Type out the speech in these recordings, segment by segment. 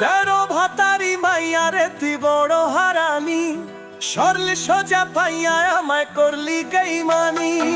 তেরো ভাতারি মাইয়ারে বড় হারামি সরলি সোজা পাইয়া আমায় করলি গাইমানি তেরো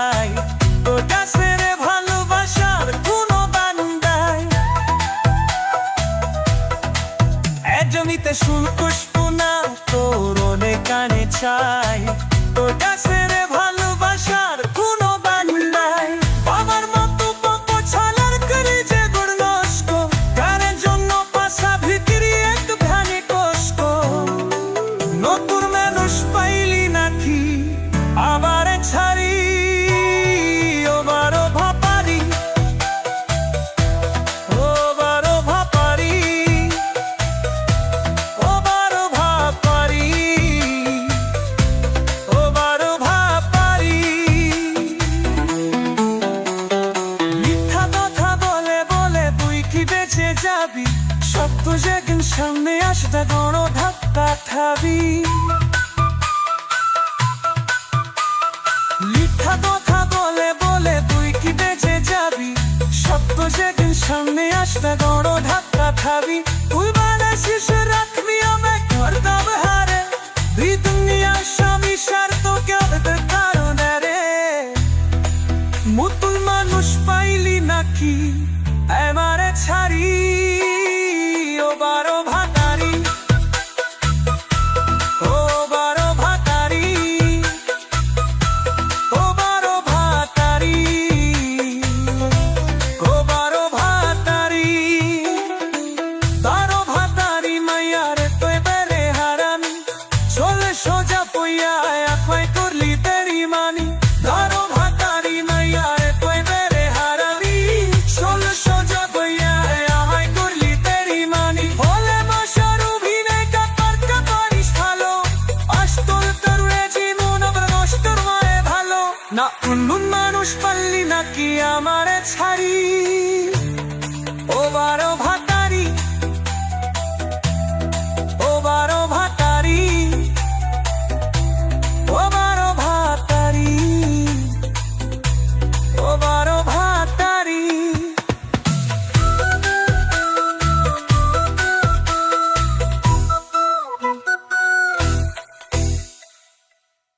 একদমইতে শুল্কুশপুনা তোরনে কানে চাই। তোর কাছে তুই একদিন সামনে আসতে কোনো ধাক্কা খাবি মিথ্যা কথা বলে বলে তুই কি বেঁচে যাবি সত্য যেদিন সামনে আসতে কোনো ধাক্কা খাবি তুই বানা শিশু রাখবি আমায় করতাম হারে দুনিয়া স্বামী সার তো কেউ কারণে রে মুতুল মানুষ পাইলি নাকি এবারে ছাড়ি না উন্নুন মানুষ পাল্লি নাকি আমারে ছাড়ি? ওবারও